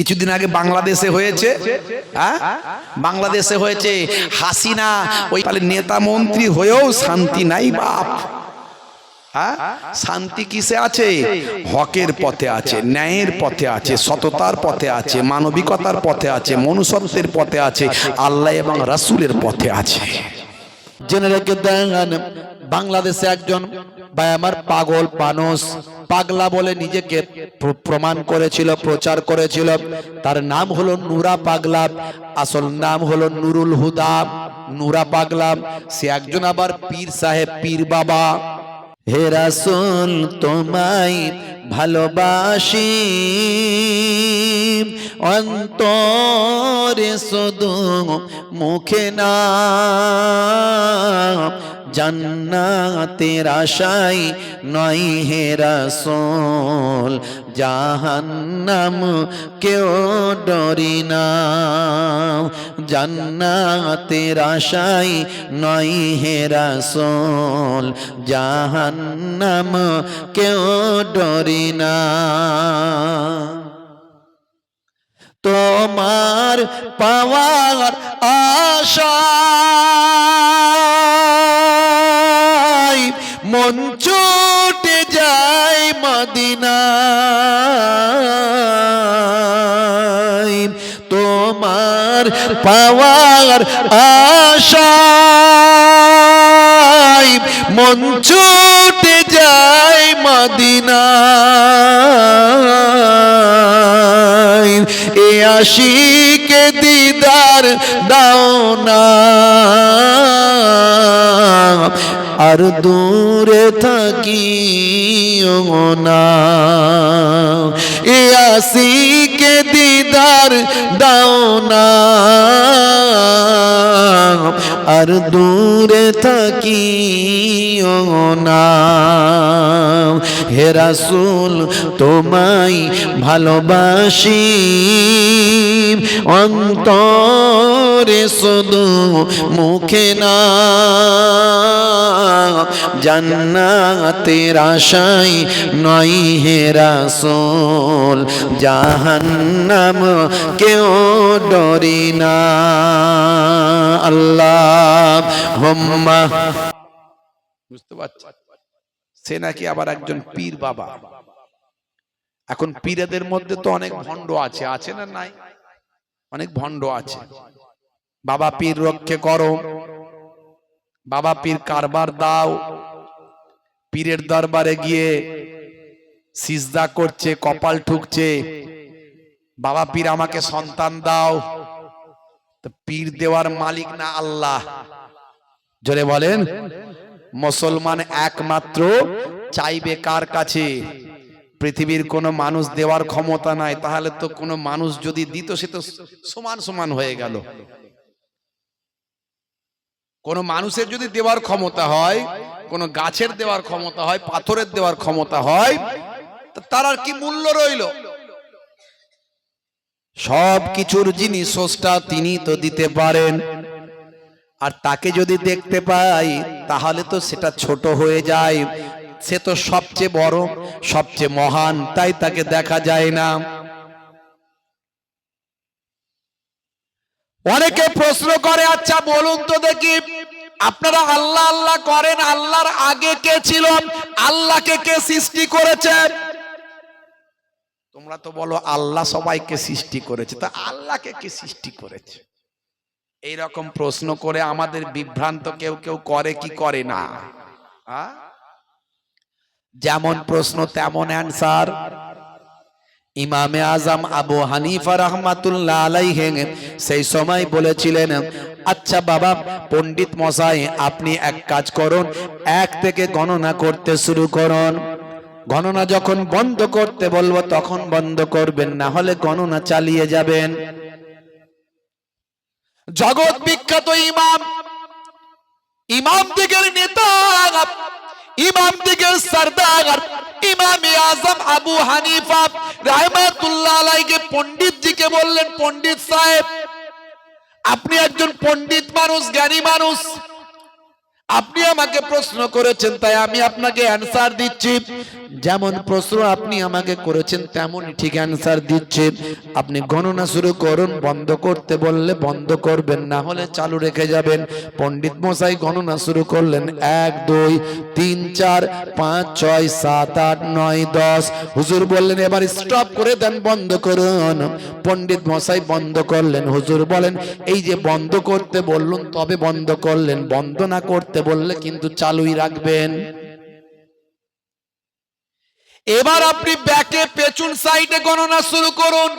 কিছুদিন আগে বাংলাদেশে হয়েছে হ্যাঁ? বাংলাদেশে হয়েছে হাসিনা, ওই তাহলে নেতা মন্ত্রী হয়েও শান্তি নাই বাপ। হ্যাঁ? শান্তি কিসে আছে? হকের পথে আছে, ন্যায়ের পথে আছে, সততার পথে আছে, মানবিকতার পথে আছে, মনুষ্যত্বের পথে আছে, আল্লাহ এবং রাসূলের পথে আছে। জেনে রেখে দেন বাংলাদেশে একজন ভাই আমার পাগল মানুষ, পাগলা বলে নিজেকে প্রমাণ করেছিল, প্রচার করেছিল। তার নাম হলো নুরা পাগলা, আসল নাম হলো নুরুল হুদা। নুরা পাগলা, সে একজন আবার পীর সাহেব, পীর বাবা। হে রাসূল, তোমায় ভালোবাসি। অন্তরে শুধু মুখে না জান্নাতের আশাই নয় হে রাসূল, জাহান্নাম কেউ ডরি না। জান্নাতের আশাই নয় হে রাসূল, জাহান্নাম কেউ ডরি না। তোমার পাওয়ার আশায় মন ছুটে যায় মদিনায়। তোমার পাওয়ার আশায় মন ছুটে যায় মদিনায়। এ আশিকে দিদার দাও না। আর দূরে থাকি না। এ আশিকে দিদার দাও না। আর দূরে থাকি না। হে রাসূল, তোমায় ভালোবাসি। অন্তরে শুধু মুখে না। জান্নাতের আশাই নয় হে রাসূল, জাহান্নাম কেউ ডরি না। আল্লাহ সে নাকি আবার একজন পীর বাবা। এখন পীরেদের মধ্যে তো অনেক ভণ্ড আছে। আছে না নাই? অনেক ভণ্ড আছে। বাবা পীর রক্ষে করো। বাবা পীর কারবার দাও। পীরের দরবারে গিয়ে সিজদা করছে, কপাল ঠুকছে। বাবা পীর আমাকে সন্তান দাও। পীর দেওয়ার মালিক না আল্লাহ। জোরে বলেন, মুসলমান একমাত্র চাইবে কার কাছে? পৃথিবীর কোনো মানুষ দেওয়ার ক্ষমতা নাই, তাহলে তো কোনো মানুষ যদি দিত, সে তো সমান সমান হয়ে গেল। কোন মানুষের যদি দেওয়ার ক্ষমতা হয়, কোন গাছের দেওয়ার ক্ষমতা হয়, পাথরের দেওয়ার ক্ষমতা হয় তার আর কি মূল্য রইল? সব কিছুর যিনি স্রষ্টা তিনি তো দিতে পারেন। আর তাকে যদি দেখতে পাই, তাহলে তো সেটা ছোট হয়ে যায়। সে তো সবচেয়ে বড়, সবচেয়ে মহান, তাই তাকে দেখা যায় না। অনেকে প্রশ্ন করে আচ্ছা বলুন তো দেখি, আপনারা আল্লাহ আল্লাহ করেন, আল্লাহর আগে কে ছিল আল্লাহকে কে সৃষ্টি করেছে তোমরা তো বলো আল্লাহ সবাইকে সৃষ্টি করেছে। তা আল্লাহকে কে সৃষ্টি করেছে? এই প্রশ্ন করে আমাদের বিভ্রান্ত কেউ কেউ করে কি করে না? যেমন প্রশ্ন তেমন অ্যান্সার। ইমামে আজম আবু হানিফা রহমাতুল্লাহ আলাইহেন সেই সময় বলেছিলেন আচ্ছা বাবা, পণ্ডিত মশাই, আপনি এক কাজ করুন, এক থেকে গণনা করতে শুরু করুন। গণনা যখন বন্ধ করতে বলব, তখন বন্ধ করবেন, না হলে গণনা চালিয়ে যাবেন। জগৎ বিখ্যাত ইমাম ইমাম দিগের নেতা, ইমাম দিগের সর্দার, ইমাম আজম আবু হানিফা রহমাতুল্লাহ আলাইকে পণ্ডিত জিকে বললেন, পণ্ডিত সাহেব, আপনি একজন পণ্ডিত মানুষ, জ্ঞানী মানুষ। আপনি আমাকে প্রশ্ন করেছেন, তাই আমি আপনাকে অ্যান্সার দিচ্ছি। যেমন প্রশ্ন আপনি আমাকে করেছেন, তেমনই ঠিক অ্যান্সার দিচ্ছি। আপনি গণনা শুরু করুন, বন্ধ করতে বললে বন্ধ করবেন, না হলে চালু রেখে যাবেন। পণ্ডিত মশাই গণনা শুরু করলেন, এক, দুই, তিন, চার, পাঁচ, ছয়, সাত, আট, নয়, দশ। হুজুর বললেন, এবার স্টপ করে দেন, বন্ধ করুন। পণ্ডিত মশাই বন্ধ করলেন। হুজুর বলেন, এই যে বন্ধ করতে বললুন, তবে বন্ধ করলেন, বন্ধ না করতে বললে কিন্তু চালুই রাখবেন। এবার আপনি ব্যাকে পেছন সাইডে গণনা শুরু করুন।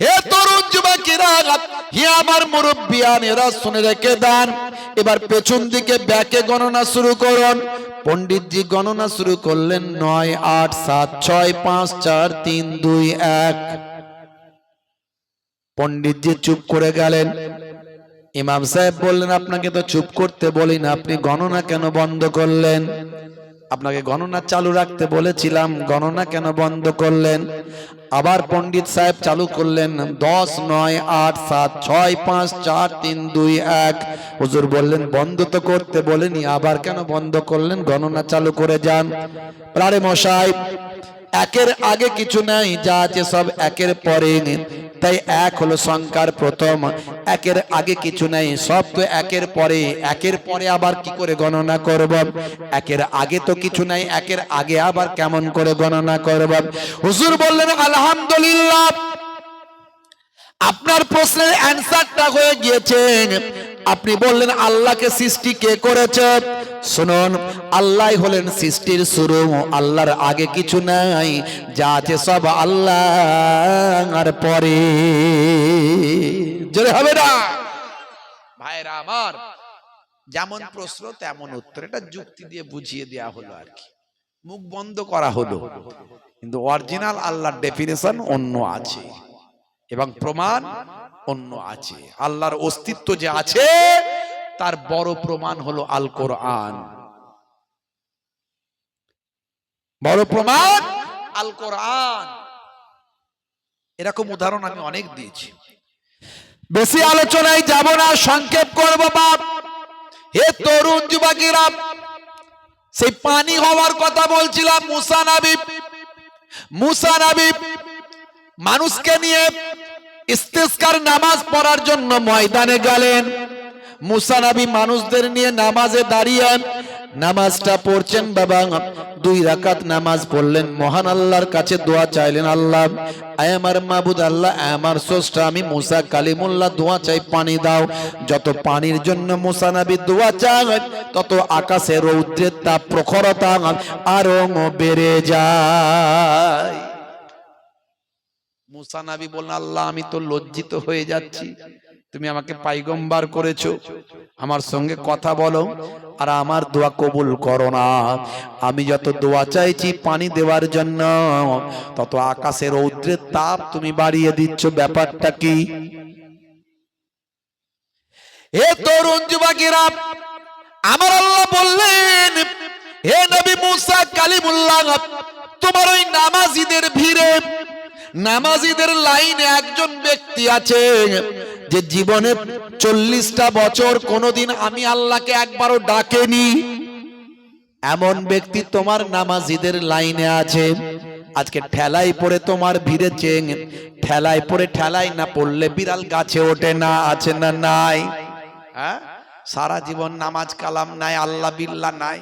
হে তরুণ যুবকেরা, হে আমার মুরব্বিয়ান এরা শুনে রেখে দেন। এবার পেছন দিকে ব্যাকে গণনা শুরু করুন। পণ্ডিতজি গণনা শুরু করলেন নয়, আট, সাত, ছয়, পাঁচ, চার, তিন, দুই, এক। পণ্ডিতজি চুপ করে গেলেন। ইমাম সাহেব বললেন, আপনাকে তো চুপ করতে বলি না, আপনি গণনা কেন বন্ধ করলেন? আপনাকে গণনা চালু রাখতে বলেছিলাম, গণনা কেন বন্ধ করলেন? আবার পণ্ডিত সাহেব চালু করলেন, দশ নয় আট সাত ছয় পাঁচ চার তিন দুই এক। হুজুর বললেন, বন্ধ তো করতে বলেনি, আবার কেন বন্ধ করলেন? গণনা চালু করে যান। প্রারে মশাই একের আগে কিছু নাই, যা আছে সব একের পরে। তাই এক হলো সংখ্যার প্রথম, একের আগে কিছু নাই, সব তো একের পরে। একের পরে আবার কি করে গণনা করব? একের আগে তো কিছু নাই, একের আগে আবার কেমন করে গণনা করব? হুজুর বললেন, আলহামদুলিল্লাহ, আপনার প্রশ্নের অ্যান্সারটা হয়ে গিয়েছে। আপনি বললেন, আল্লাহকে সৃষ্টি কে করেছে? শুনুন, আল্লাহ হলেন সৃষ্টির শুরু, আল্লাহর আগে কিছু নাই, যা আছে সব আল্লাহ আর পরে। জোরে হবে না? ভাইরা আমার, যেমন প্রশ্ন, তেমন উত্তর। এটা যুক্তি দিয়ে বুঝিয়ে দেয়া হলো আর কি। মুখ বন্ধ করা হলো। কিন্তু অরিজিনাল আল্লাহর ডেফিনেশন অন্য আছে। এবং প্রমাণ অন্য আছে। আল্লাহর অস্তিত্ব যে আছে তার বড় প্রমাণ হলো আল কোরআন বড় প্রমাণ? আল কোরআন এরকম উদাহরণ আমি অনেক দিয়েছি। বেশি আলোচনায় যাব না, সংক্ষেপ করব বাপ। হে তরুণ যুবকেরা, সেই পানি হওয়ার কথা বলছিলাম মুসা নাবি। মুসা নাবি মানুষকে নিয়ে ইস্তেস্কার নামাজ পড়ার জন্য ময়দানে গেলেন। মুসা নাবি মানুষদের নিয়ে নামাজে দাঁড়িয়ে নামাজটা পড়ছেন বাবা, দুই রাকাত নামাজ পড়লেন, মহান আল্লাহর কাছে দোয়া চাইলেন, আল্লাহ, আয় আমার মাবুদ, আল্লাহ আমার স্রষ্টা, আমি মুসা কালিমুল্লাহ, দোয়া চাই, পানি দাও। যত পানির জন্য মুসা নবী দোয়া চায় তত আকাশে রৌদ্রের তাপ প্রখরতা আরও বেড়ে যায়। মুসা নাবি বললেন, আল্লাহ, আমি তো লজ্জিত হয়ে যাচ্ছি। তুমি আমাকে পাইগম্বার করেছ আমার সঙ্গে কথা বলো আর আমার দোয়া কবুল করো না। আমি যত দোয়া চাইছি পানি দেওয়ার জন্য তত আকাশের রৌদ্রের তাপ তুমি বাড়িয়ে দিচ্ছ ব্যাপারটা কি? হে তরুণ যুবকেরা আমার আল্লাহ বললেন হে নবী মুসা কালিমুল্লাহ তোমার ওই নামাজিদের ভিড়ে নামাজিদের লাইনে একজন ব্যক্তি আছে যে জীবনে চল্লিশটা বছর কোনোদিন আমি আল্লাহকে একবারও ডাকেনি। এমন ব্যক্তি তোমার নামাজিদের লাইনে আছে। আজকে ঠেলাই পড়ে তোমার ভিড়ে চেং। ঠেলাই পড়ে ঠেলাই না পড়লে বিড়াল গাছে ওঠে না, আছে না নাই? হ্যাঁ? সারা জীবন নামাজ কালাম নাই, আল্লাহ বিল্লাহ নাই।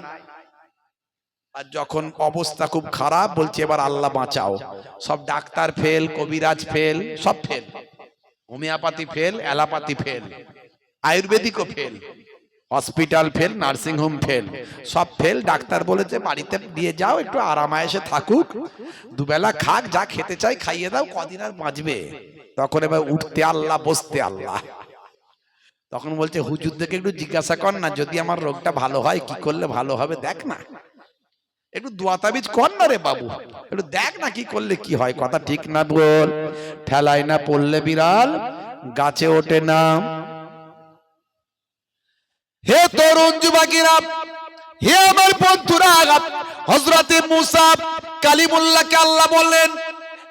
আর যখন অবস্থা খুব খারাপ, বলছে এবার আল্লাহ বাঁচাও। সব ডাক্তার ফেল, কবিরাজ ফেল, সব fail. Homeopathy fail allopathy fail আয়ুর্বেদিকও fail hospital fail nursing home fail সব ফেল। ডাক্তার বলেছে বাড়িতে দিয়ে যাও একটু আরামায়েসে থাকুক দুবেলা খাক যা খেতে চাই খাইয়ে দাও কদিন আর বাঁচবে। তখন এবার উঠতে আল্লাহ বসতে আল্লাহ। তখন বলছে হুজুর থেকে একটু জিজ্ঞাসা কর না যদি আমার রোগটা ভালো হয় কি করলে ভালো হবে দেখ না। একটু দোয়া তাবিজ কর না রে বাবু। একটু দেখ না কি করলে কি হয়। কথা ঠিক না বল। ঠেলাই না পড়লে বিড়াল, গাছে ওঠে না। হে তরুণ যুবকেরা, হে আমার বন্ধুরা হজরতে মুসা কালিমুল্লাহকে আল্লাহ বললেন,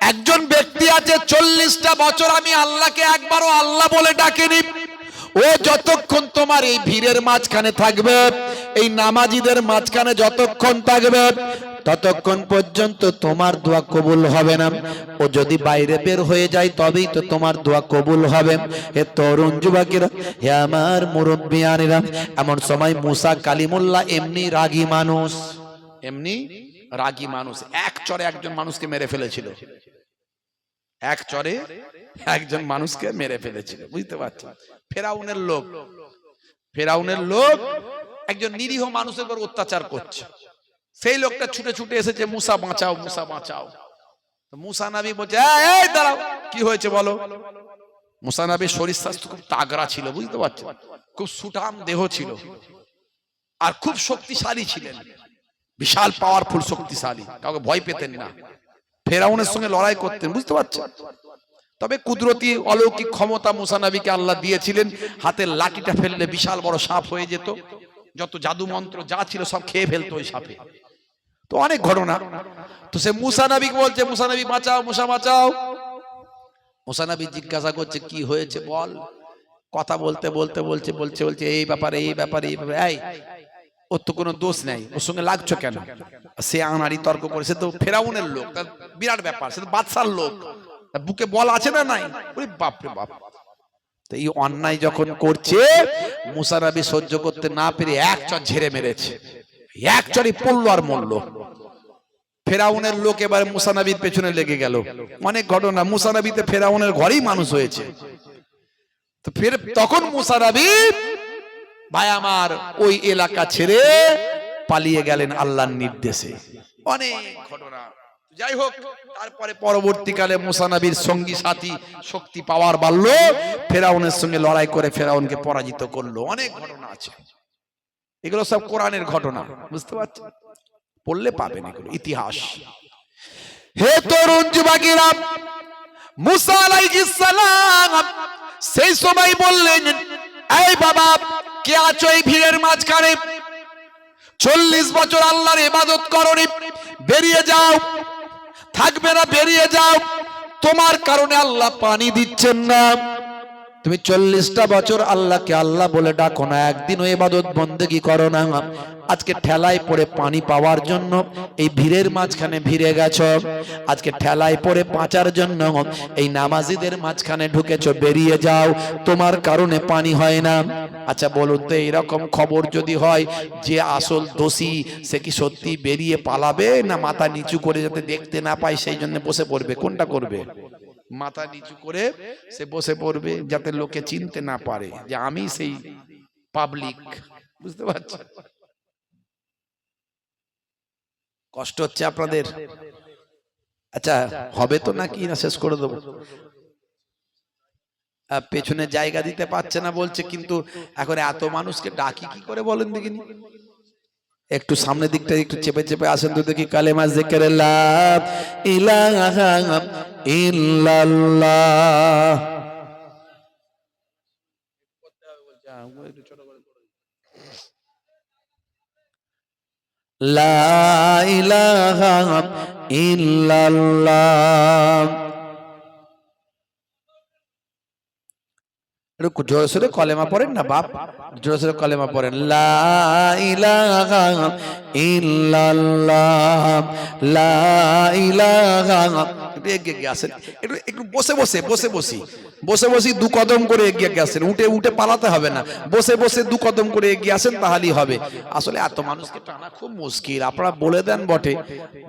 একজন ব্যক্তি আছে, চল্লিশটা বছর আমি আল্লাহকে একবারও আল্লাহ বলে ডাকিনি। ও যতক্ষণ তোমার এই ভিড়ের মাঝখানে থাকবে, এই নামাজিদের মাঝখানে যতক্ষণ থাকবে, ততক্ষণ পর্যন্ত তোমার দোয়া কবুল হবে না। ও যদি বাইরে বের হয়ে যায়, তবেই তো তোমার দোয়া কবুল হবে। হে তরুণ যুবকেরা, হে আমার মুরব্বিয়ানেরা, এমন সময় মুসা কালিমুল্লাহ এমনি রাগী মানুষ, এমনি রাগী মানুষ, এক চরে একজন মানুষকে মেরে ফেলেছিল। এক চরে একজন মানুষকে মেরে ফেলেছিল, বুঝতে পারছেন? ফেরাউনের লোক ফেরাউনের লোক একজন নিরীহ মানুষের উপর অত্যাচার করছে। সেই লোকটা ছুটে ছুটে এসেছে মুসা বাঁচাও মুসা বাঁচাও। মুসা নাবি বলছে "এই, দাঁড়াও কি হয়েছে বলো? মুসা নাবির শরীর স্বাস্থ্য খুব তাগড়া ছিল বুঝতে পারছ? খুব সুঠাম দেহ ছিল। আর খুব শক্তিশালী ছিলেন। বিশাল পাওয়ারফুল শক্তিশালী। কাউকে ভয় পেতেন না। ফেরাউনের সঙ্গে লড়াই করতেন বুঝতে পারছেন তবে কুদরতি অলৌকিক ক্ষমতা মুসানবীকে আল্লাহ দিয়েছিলেন হাতের লাঠিটা ফেললে বিশাল বড় সাপ হয়ে যেত। যত জাদু মন্ত্র যা ছিল সব খেয়ে ফেলতো ওই সাপে। তো অনেক ঘটনা। তো সে মুসানবী বলছে মুসানবী বাঁচাও, মুসা বাঁচাও। মুসানবী জিজ্ঞাসা করছে, কি হয়েছে বল? কথা বলতে বলতে, বলছে বলছে বলছে, এই ব্যাপারে এই ব্যাপারে এই ব্যাপারে ওর তো কোনো দোষ নাই। ওর সঙ্গে লাগছো কেন? সে আনারি তর্ক করে, সে তো ফেরাউনের লোক, তার বিরাট ব্যাপার, সে তো বাদশার লোক। বুকে বল আছে না নাই? ওরে বাপরে বাপ। তো এই অন্যায় যখন করছে মুসারাবি সহ্য করতে না পেরে এক চর ঝেড়ে মেরেছে। এক চরই পড়ল আর মরলো। ফেরাউনের লোক এবারে মুসানাবির পেছনে লেগে গেল। অনেক ঘটনা মুসানাবিতে ফেরাউনের ঘরেই মানুষ হয়েছে। তো ফের তখন মুসারাবি ভাই আমার ওই এলাকা ছেড়ে পালিয়ে গেলেন আল্লাহর নির্দেশে। অনেক ঘটনা। যাই হোক তারপরে পরবর্তীকালে মুসানবীর সঙ্গী সাথী শক্তি পাওয়ার বাড়লো ফেরাউনের সঙ্গে লড়াই করে ফেরাউনকে পরাজিত করল। অনেক ঘটনা আছে। এগুলো সব কোরআনের ঘটনা বুঝতে পারছেন? পড়লে পাবেন এগুলো ইতিহাস। হে তরুণ যুবকেরা মুসা আলাইহিস সালাম সেই সময় বললেন এই বাবা কে আছো এই ভিড়ের মাঝখানে? চল্লিশ বছর আল্লাহর ইবাদত করনি বেরিয়ে যাও থাকবে না বেরিয়ে যাও। তোমার কারণে আল্লাহ পানি দিচ্ছেন না। তুমি চল্লিশটা বছর আল্লাহকে আল্লাহ বলে ডাকো না একদিন ওই ইবাদত বন্দেগি করো না। আজকে ঠেলায় পড়ে পানি পাওয়ার জন্য, এই ভিড়ের মাঝখানে ভিড়ে গেছ। আজকে ঠেলায় পড়ে বাঁচার জন্য, এই নামাজিদের মাঝখানে ঢুকেছ, বেরিয়ে যাও, তোমার কারণে পানি হয় না। আচ্ছা বলুন তো, এইরকম খবর যদি হয়, যে আসল দোষী, সে কি সত্যি বেরিয়ে পালাবে না মাথা নিচু করে যাতে দেখতে না পায়, সেই জন্য বসে পড়বে, কোনটা করবে? মাথা নিচু করে সে বসে পড়বে যাতে লোকে চিনতে না পারে যে আমি সেই পাবলিক বুঝতে পারছি কষ্ট হচ্ছে আপনাদের? আচ্ছা হবে তো নাকি না? শেষ করে দেবো। পেছনে জায়গা দিতে পারছে না বলছে কিন্তু এখন এত মানুষকে ডাকি কি করে বলেন দেখিনি? একটু সামনের দিকটা একটু চেপে চেপে আসেন তো দেখি কালেমা জেকের ইলাহা ইল্লাল্লাহ লা ইলাহা ইল্লাল্লাহ। একটু জোরে কলেমা পড়েন না, বাপ। জোরে কলেমা পড়েন। লা ইলাহা ইল্লাল্লাহ। লা ইলাহা একটু এগিয়ে আসেন। একটু একটু বসে বসে বসে, বসি। বসে বসে দু কদম করে এগিয়ে এগিয়ে আসেন। উঠে উঠে পালাতে হবে না। বসে বসে দু কদম করে এগিয়ে আসেন, তাহলেই হবে। আসলে এত মানুষকে টানা খুব মুশকিল। আপনারা বলে দেন বটে,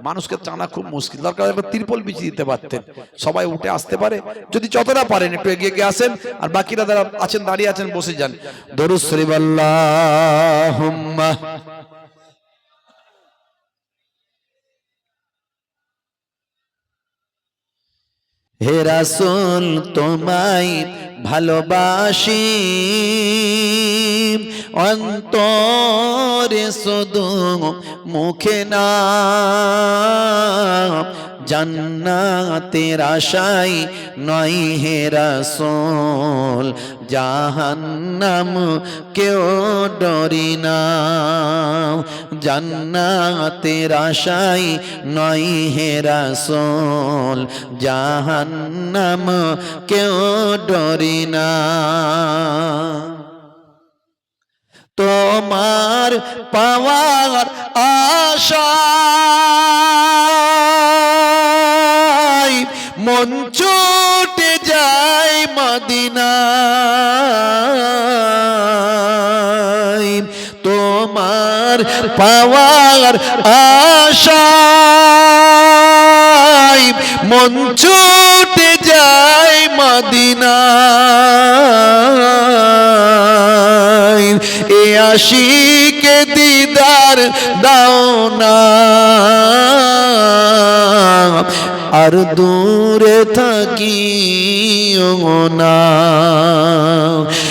মানুষকে টানা খুব মুশকিল। দরকার একটা তিরপল বিছিয়ে দিতে পারতেন। সবাই উঠে আসতে পারে। যদি যতটা পারেন একটু এগিয়ে গিয়ে আসেন। আর বাকিরা যারা আছেন, দাঁড়িয়ে আছেন, বসে যান। দরুদ শরীফ, আল্লাহুম্মা। হে রাসুল তোমায় ভালোবাসি। অন্তরে শুধু মুখে না জান্নাতের আশাই নয় হে রাসূল, জাহান্নাম কেউ ডরি না। জান্নাতের আশাই নয় হে রাসূল, জাহান্নাম কেউ ডরি না। তোমার পাওয়ার আশায় মন ছুটে যায় মদিনায়। তোমার পাওয়ার আশায় মন ছুটে যায় মদিনায়। এ আশিকে দিদার দাও না। আর দূরে থাকি না।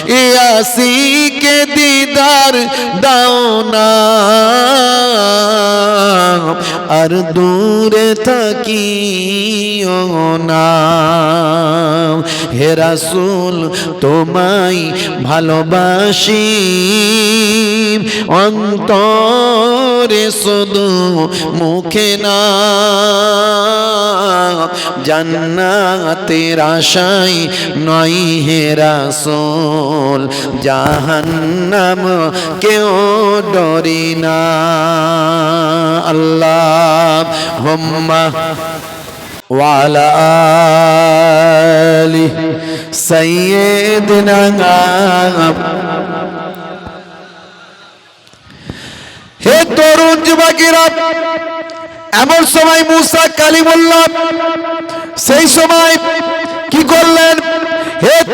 এ আসিকে দিদার দাও না। আর দূরে থাকি না। হে রাসূল, তোমায় ভালোবাসি। অন্তরে শুধু মুখে না, জান্নাতের আশাই নয় হে রাসূল, জাহান্নাম কেউ ডরি না। আল্লাহ, হুম্মা وعلى آل سيدنا হে তরুণ যুবকেরা এমন সময় মুসা কালিমুল্লাহ সেই সময় কি করলেন হে তরুণ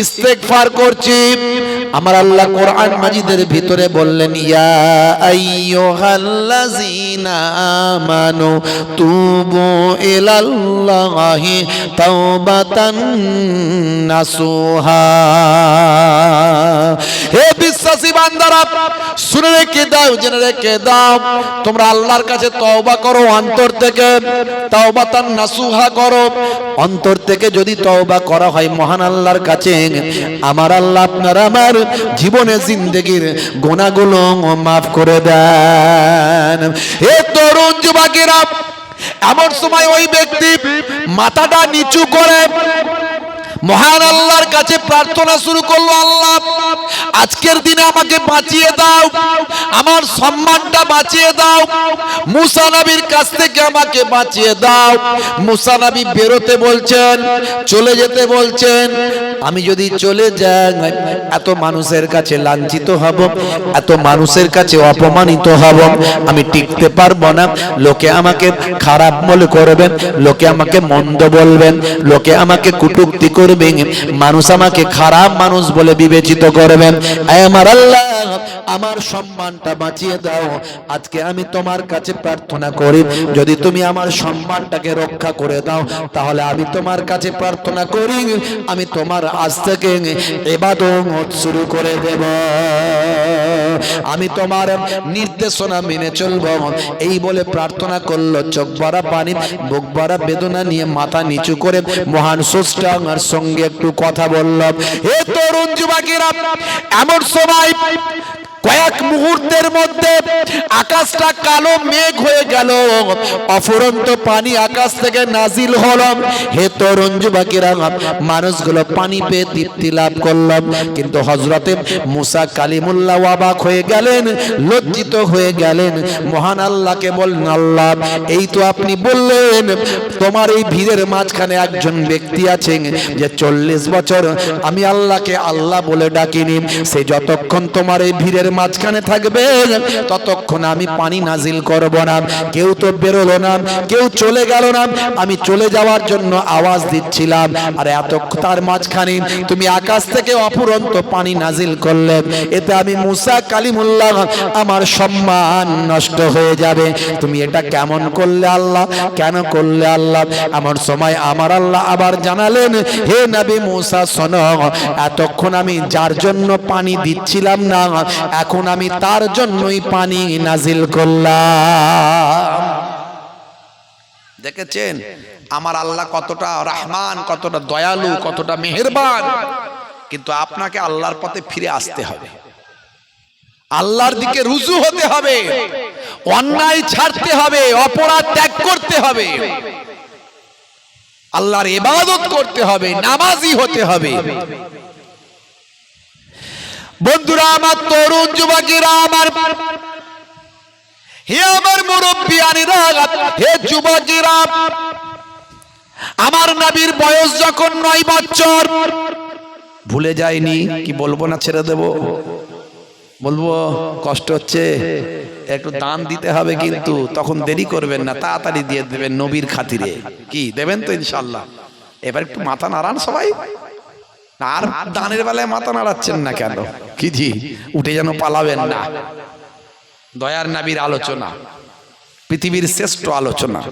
ইস্তেগফার করছি। আমার আল্লাহ কোরআন মাজিদের ভিতরে বললেন, ইয়া আইয়ুহাল্লাযিনা আমানু তুবু ইলাল্লাহি তাওবাতান নাসুহা। হে শুনে রেখে দাও, জেনে রেখে দাও, তোমরা আল্লাহর কাছে তওবা করো অন্তর থেকে নাসুহা করো। অন্তর থেকে যদি তওবা করা হয় মহান আল্লাহর কাছে, আমার আল্লাহ আপনার আমার জীবনে জিন্দগির গোনাগুলো মাফ করে দেন। এ তরুণ যুবকেরা, এমন সময় ওই ব্যক্তি মাথাটা নিচু করে মহান আল্লাহর কাছে প্রার্থনা শুরু করল, আল্লাহ, আজকের দিনে আমাকে বাঁচিয়ে দাও, আমার সম্মানটা বাঁচিয়ে দাও, মুসা নবীর কাছ থেকে আমাকে বাঁচিয়ে দাও। মুসা নবী বেরোতে বলছেন, চলে যেতে বলছেন, আমি যদি চলে যাই, এত মানুষের কাছে লাঞ্ছিত হব, এত মানুষের কাছে অপমানিত হব, আমি টিকতে পারব না। লোকে আমাকে খারাপ মনে করবেন, লোকে আমাকে মন্দ বলবেন, লোকে আমাকে কুটুক্তি করবেন মানুষ আমাকে খারাপ মানুষ বলে বিবেচিত করবেন। আমার আল্লাহ, আমার সম্মানটা বাঁচিয়ে দাও। আজকে আমি তোমার কাছে প্রার্থনা করি, যদি তুমি আমার সম্মানটাকে রক্ষা করে দাও, তাহলে আমি তোমার কাছে প্রার্থনা করি, আমি তোমার আজ থেকে এবাদত শুরু করে দেব। আমি তোমার নির্দেশনা মেনে চলব। এই বলে প্রার্থনা করল, চোখ ভরা পানি, বুক ভরা বেদনা নিয়ে মাথা নিচু করে মহান স্রষ্টার সঙ্গে একটু কথা বললাম। এ তরুণ যুবকেরা এমন সময় কয়েক মুহূর্তের মধ্যে আকাশটা কালো মেঘ হয়ে গেল। অফুরন্ত পানি আকাশ থেকে নাজিল হলো হে তরুণ যুবকেরা মানুষগুলো পানি পেয়ে তৃপ্তি লাভ করলাম। কিন্তু হজরতে মুসা কালিমুল্লাহ অবাক হয়ে গেলেন, লজ্জিত হয়ে গেলেন। মহান আল্লাহকে বললেন, আল্লাহ, এই তো আপনি বললেন, তোমার এই ভিড়ের মাঝখানে একজন ব্যক্তি আছেন যে চল্লিশ বছর আমি আল্লাহকে আল্লাহ বলে ডাকিনি। সে যতক্ষণ তোমার এই ভিড়ের মাঝখানে থাকবে ততক্ষণ আমি পানি নাজিল করব না। কেউ তো বেরোলো না, কেউ চলে গেল না। আমি চলে যাওয়ার জন্য আওয়াজ দিচ্ছিলাম। আর এত তার মাঝখানে তুমি আকাশ থেকে অপুরন্ত পানি নাজিল করলে, এতে আমি মুসা কালিমুল্লাহ আমার সম্মান নষ্ট হয়ে যাবে। তুমি এটা কেমন করলে আল্লাহ? কেন করলে আল্লাহ? আমার সময় আমার আল্লাহ আবার জানালেন, হে নবী মুসা শোনো, এতক্ষণ আমি যার জন্য পানি দিচ্ছিলাম না এখন আমি তার জন্যই পানি নাজিল করলাম। দেখেছেন? আমার আল্লাহ কতটা রহমান, কতটা দয়ালু, কতটা মেহেরবান। কিন্তু আপনাকে আল্লাহর পথে ফিরে আসতে হবে। আল্লাহর দিকে রুজু হতে হবে। অন্যায় ছাড়তে হবে, অপরাধ ত্যাগ করতে হবে। আল্লাহর ইবাদত করতে হবে, নামাজি হতে হবে। বন্ধুরা, আমার তরুণ যুবকেরা, আমার হে আমার মুরব্বিয়ানিরা, হে যুবকেরা, আমার নবীর বয়স যখন নয় বছর, ভুলে যায়নি কি বলব না, ছেড়ে দেব? বলব, কষ্ট হচ্ছে, একটু দান দিতে হবে কিন্তু, তখন দেরি করবেন না, তাড়াতাড়ি দিয়ে দেবেন নবীর খাতিরে। কি, দেবেন তো ইনশাল্লাহ এবার একটু মাথা নাড়ান সবাই। আর দানের বেলায় মাথা নাড়াচ্ছেন না কেন? কি জি? উঠে যেন পালাবেন না। দয়ার নাবির আলোচনা, পৃথিবীর শ্রেষ্ঠ আলোচনা।